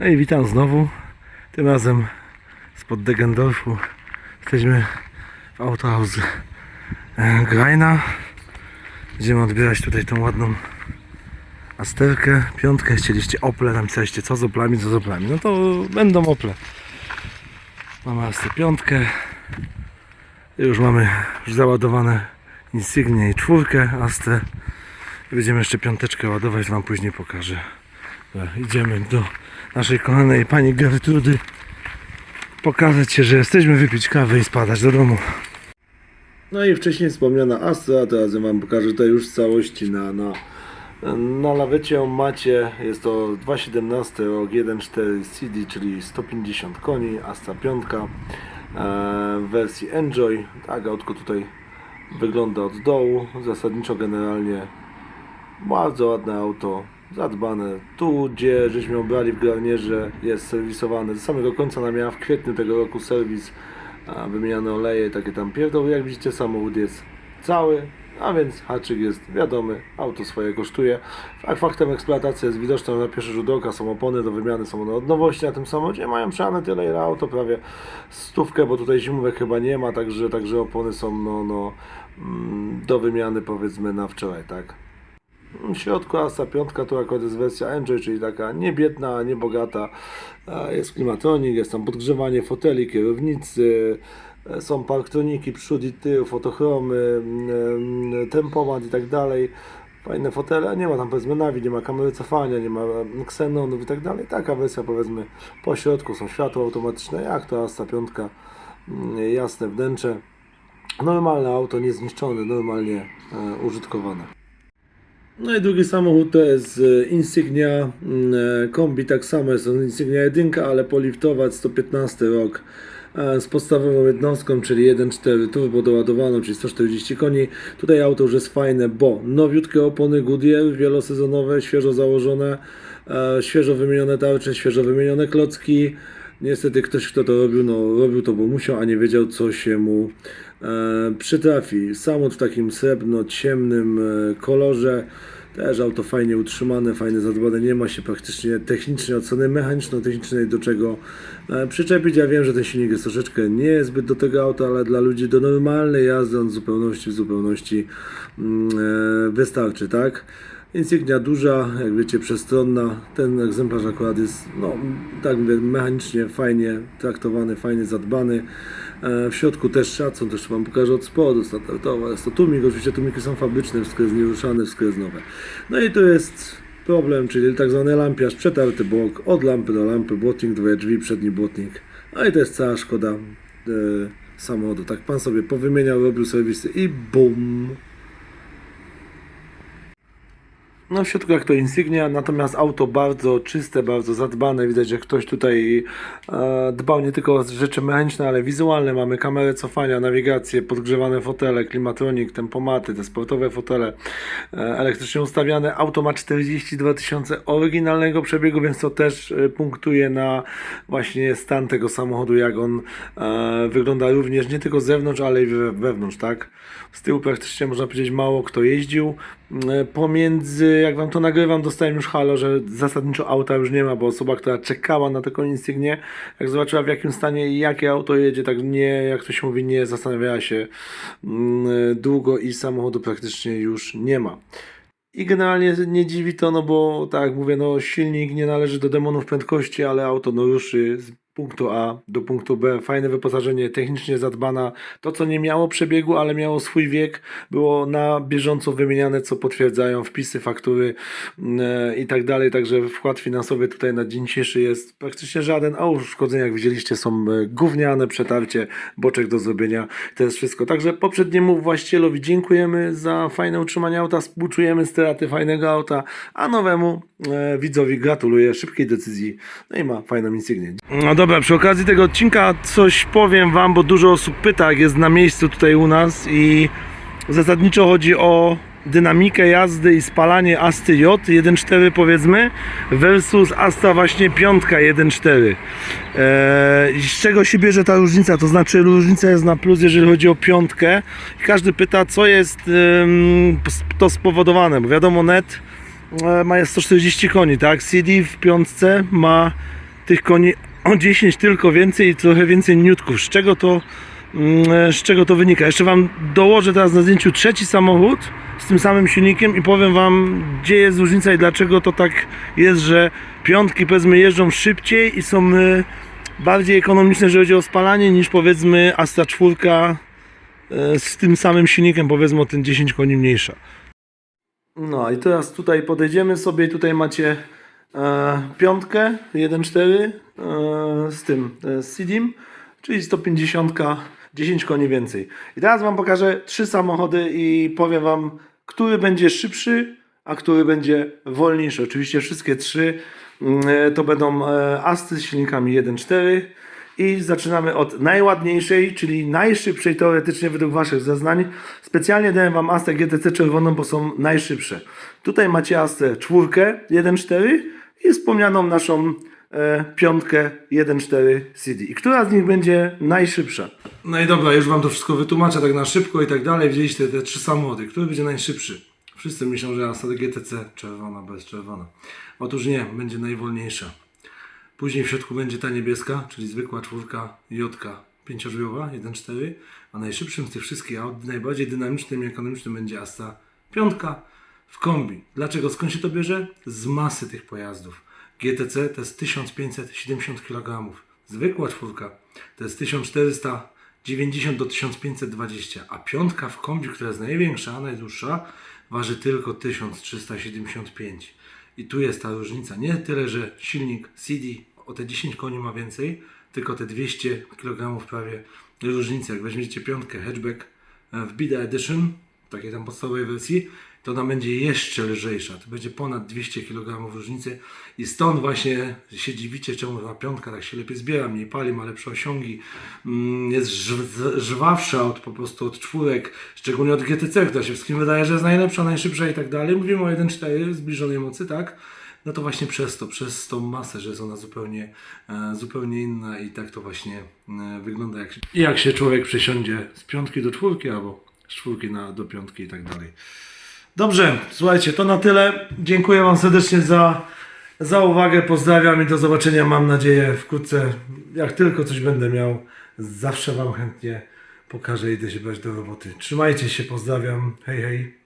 No i witam znowu. Tym razem spod Degendorfu. Jesteśmy w Autohaus e, Grajna. Będziemy odbierać tutaj tą ładną Asterkę, piątkę. Chcieliście Ople, napisaliście co z Oplami, co z Oplami. No to będą Ople. Mamy Aster piątkę. Już mamy już załadowane Insignie i czwórkę Astrę. Będziemy jeszcze piąteczkę ładować, Wam później pokażę. Dobra, idziemy do naszej kochanej pani Gertrudy pokazać się, że jesteśmy, wypić kawę i spadać do domu. No i wcześniej wspomniana Astra, teraz ja Wam pokażę to już w całości na, na, na lawecie macie, jest to 2.17 rok 1.4 CD, czyli 150 koni, Astra 5 e, w wersji Enjoy, tak autko tutaj wygląda od dołu, zasadniczo generalnie bardzo ładne auto, zadbane. Tu, gdzie żeśmy ją brali w garnierze, jest serwisowane. Do samego końca ona miała w kwietniu tego roku serwis, wymieniane oleje, takie tam pierdoły. Jak widzicie, samochód jest cały, a więc haczyk jest wiadomy, auto swoje kosztuje. Faktem eksploatacji jest widoczna na pierwszy rzut oka, są opony do wymiany, są one od nowości na tym samochodzie. Mają przane tyle, ile auto, prawie stówkę, bo tutaj zimówek chyba nie ma, także, także opony są no, no, mm, do wymiany powiedzmy na wczoraj, tak? W środku Asa 5 to akurat jest wersja Enjoy, czyli taka nie biedna, nie bogata. E, Jest klimatronik, jest tam podgrzewanie foteli, kierownicy, e, są parktroniki, przód i tył, fotochromy, mm, tempomat i tak dalej. Fajne fotele, nie ma tam powiedzmy nawi, nie ma kamery cofania, nie ma mm, ksenonów i tak dalej. Taka wersja powiedzmy po środku są światła automatyczne, jak to Asa 5, mm, jasne wnętrze. Normalne auto, niezniszczone, normalnie e, użytkowane. No i drugi samochód to jest e, Insignia mm, e, kombi, tak samo jest to Insignia 1, ale poliftować 115 rok e, z podstawową jednostką, czyli 1.4 turbo doładowaną, czyli 140 koni. Tutaj auto już jest fajne, bo nowiutkie opony Goodyear, wielosezonowe, świeżo założone, świeżo wymienione tarcze, świeżo wymienione klocki. Niestety ktoś, kto to robił, no robił to, bo musiał, a nie wiedział, co się mu e, przytrafi. Samochód w takim srebrno-ciemnym e, kolorze. Też auto fajnie utrzymane, fajnie zadbane. Nie ma się praktycznie technicznie oceny mechaniczno-technicznej do czego e, przyczepić. Ja wiem, że ten silnik jest troszeczkę nie zbyt do tego auta, ale dla ludzi do normalnej jazdy on w zupełności, w zupełności mm, e, wystarczy, tak? Insignia duża, jak wiecie, przestronna. Ten egzemplarz akurat jest, no, tak mówię, mechanicznie fajnie traktowany, fajnie zadbany. E, W środku też szacun, też Wam pokażę od spodu, standardowa. Jest to tłumik, oczywiście tłumiki są fabryczne, wszystko jest nieruszane, wszystko jest nowe. No i tu jest problem, czyli tak zwany lampiarz, przetarty blok, od lampy do lampy, błotnik, dwoje drzwi, przedni błotnik. No i to jest cała szkoda e, samochodu. Tak pan sobie powymieniał, robił serwisy i bum! No w środku jak to Insignia, natomiast auto bardzo czyste, bardzo zadbane. Widać, że ktoś tutaj e, dbał nie tylko o rzeczy mechaniczne, ale wizualne. Mamy kamerę cofania, nawigację, podgrzewane fotele, klimatronik, tempomaty, te sportowe fotele e, elektrycznie ustawiane. Auto ma 42 tysiące oryginalnego przebiegu, więc to też e, punktuje na właśnie stan tego samochodu, jak on wygląda również nie tylko z zewnątrz, ale i we- wewnątrz, tak? Z tyłu praktycznie można powiedzieć mało kto jeździł. E, Pomiędzy, jak wam to nagrywam, dostałem już halo, że zasadniczo auta już nie ma, bo osoba, która czekała na taką Insignię, jak zobaczyła w jakim stanie i jakie auto jedzie, tak nie, jak to się mówi, nie zastanawiała się mm, długo i samochodu praktycznie już nie ma. I generalnie nie dziwi to, no bo tak jak mówię, no silnik nie należy do demonów prędkości, ale auto no ruszy punktu A do punktu B. Fajne wyposażenie, technicznie zadbana. To, co nie miało przebiegu, ale miało swój wiek, było na bieżąco wymieniane, co potwierdzają wpisy, faktury e, i tak dalej. Także wkład finansowy tutaj na dzień dzisiejszy jest praktycznie żaden, a uszkodzenia, jak widzieliście, są e, gówniane, przetarcie, boczek do zrobienia. To jest wszystko. Także poprzedniemu właścicielowi dziękujemy za fajne utrzymanie auta, współczujemy straty fajnego auta, a nowemu e, widzowi gratuluję szybkiej decyzji. No i ma fajną insygnię. No dobra, przy okazji tego odcinka coś powiem wam, bo dużo osób pyta, jak jest na miejscu tutaj u nas i zasadniczo chodzi o dynamikę jazdy i spalanie Asty J 1.4 powiedzmy versus Asta właśnie piątka 1.4 eee, z czego się bierze ta różnica? To znaczy różnica jest na plus jeżeli chodzi o piątkę. I każdy pyta co jest em, to spowodowane bo wiadomo net e, ma 140 koni tak? CD w piątce ma tych koni o 10 tylko więcej i trochę więcej niutków. Z czego to, mm, z czego to wynika? Jeszcze Wam dołożę teraz na zdjęciu trzeci samochód z tym samym silnikiem i powiem Wam, gdzie jest różnica i dlaczego to tak jest, że piątki powiedzmy jeżdżą szybciej i są y, bardziej ekonomiczne, jeżeli chodzi o spalanie, niż powiedzmy Astra 4 y, z tym samym silnikiem, powiedzmy o ten 10 koni mniejsza. No i teraz tutaj podejdziemy sobie tutaj macie e, piątkę 1.4 e, z tym, e, z Sidim, czyli 150, 10 koni więcej. I teraz Wam pokażę trzy samochody i powiem Wam, który będzie szybszy, a który będzie wolniejszy. Oczywiście wszystkie trzy mm, e, to będą e, Asty z silnikami 1.4 i zaczynamy od najładniejszej, czyli najszybszej teoretycznie według Waszych zeznań. Specjalnie dałem Wam Astę GTC czerwoną, bo są najszybsze. Tutaj macie Astę czwórkę 1.4 i wspomnianą naszą e, piątkę 1.4 CD. I która z nich będzie najszybsza? No i dobra, już Wam to wszystko wytłumaczę tak na szybko i tak dalej. Widzieliście te trzy samochody. Który będzie najszybszy? Wszyscy myślą, że Asta GTC czerwona, bez czerwona. Otóż nie, będzie najwolniejsza. Później w środku będzie ta niebieska, czyli zwykła czwórka Jotka pięciodrzwiowa, 1.4, a najszybszym z tych wszystkich aut, najbardziej dynamicznym i ekonomicznym będzie Asta piątka w kombi. Dlaczego? Skąd się to bierze? Z masy tych pojazdów. GTC to jest 1570 kg, zwykła czwórka to jest 1490 do 1520, a piątka w kombi, która jest największa, najdłuższa, waży tylko 1375. I tu jest ta różnica. Nie tyle, że silnik CD o te 10 koni ma więcej, tylko te 200 kg prawie różnicy. Jak weźmiecie piątkę hatchback e, w Bida Edition, takiej tam podstawowej wersji, to ona będzie jeszcze lżejsza. To będzie ponad 200 kg różnicy i stąd właśnie się dziwicie, czemu ta piątka tak się lepiej zbiera, mniej pali, ma lepsze osiągi, mm, jest żw- żwawsza od po prostu od czwórek, szczególnie od GTC, która się wszystkim wydaje, że jest najlepsza, najszybsza i tak dalej. Mówimy o 1.4 zbliżonej mocy, tak? No to właśnie przez to, przez tą masę, że jest ona zupełnie, e, zupełnie inna i tak to właśnie e, wygląda, jak się, jak się człowiek przesiądzie z piątki do czwórki albo z czwórki na, do piątki i tak dalej. Dobrze, słuchajcie, to na tyle. Dziękuję Wam serdecznie za, za uwagę. Pozdrawiam i do zobaczenia. Mam nadzieję wkrótce. Jak tylko coś będę miał, zawsze Wam chętnie pokażę i idę się brać do roboty. Trzymajcie się, pozdrawiam. Hej, hej.